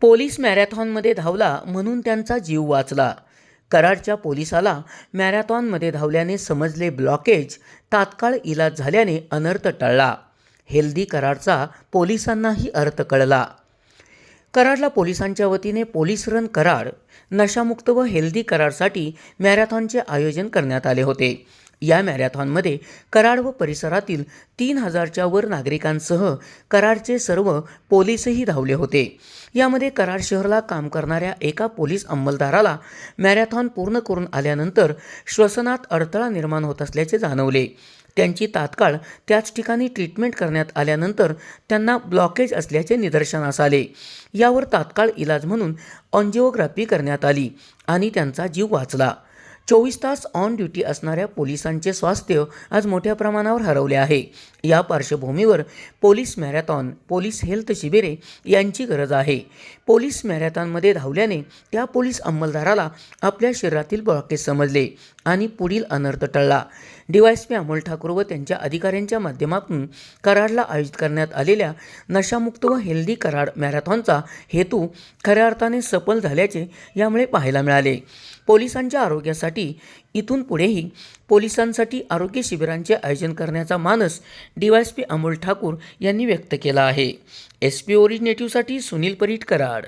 Police मॅरेथॉनमध्ये धावला म्हणून त्यांचा जीव वाचला. कराडच्या पोलिसाला मॅरेथॉनमध्ये धावल्याने समजले ब्लॉकेज तात्काळ इलाज झाल्याने अनर्थ टळला. हेल्दी कराडचा पोलिसांनाही अर्थ कळला. कराडला पोलिसांच्या वतीने पोलीस रन कराड नशामुक्त व हेल्दी करारसाठी मॅरेथॉनचे आयोजन करण्यात आले होते. या मॅरेथॉनमध्ये कराड व परिसरातील तीन हजारच्या वर नागरिकांसह कराडचे सर्व पोलीसही धावले होते. यामध्ये कराड शहराला काम करणाऱ्या एका पोलीस अंमलदाराला मॅरेथॉन पूर्ण करून आल्यानंतर श्वसनात अडथळा निर्माण होत असल्याचे जाणवले. त्यांची तात्काळ त्याच ठिकाणी ट्रीटमेंट करण्यात आल्यानंतर त्यांना ब्लॉकेज असल्याचे निदर्शनास आले. यावर तात्काळ इलाज म्हणून ऑन्जिओग्राफी करण्यात आली आणि त्यांचा जीव वाचला. चोवीस तास ऑन ड्युटी असणाऱ्या पोलिसांचे स्वास्थ्य आज मोठ्या प्रमाणावर हरवले आहे. या पार्श्वभूमीवर पोलीस मॅरेथॉन पोलीस हेल्थ शिबिरे यांची गरज आहे. पोलीस मॅरेथॉनमध्ये धावल्याने त्या पोलीस अंमलदाराला आपल्या शरीरातील बळके समजले आणि पुढील अनर्थ टळला. डीवायसपी अमोल ठाकूर व त्यांच्या अधिकाऱ्यांच्या माध्यमातून कराडला आयोजित करण्यात आलेल्या नशामुक्त व हेल्दी कराड मॅरेथॉनचा हेतू खऱ्या अर्थाने सफल झाल्याचे यामुळे पाहायला मिळाले. पोलिसांच्या आरोग्यासाठी इथून पुढेही पोलिसांसाठी आरोग्य शिबिरांचे आयोजन करण्याचा मानस डीवायसपी अमोल ठाकूर यांनी व्यक्त केला आहे. एस पी ओरिजिनेटिव्हसाठी सुनील परीट कराड.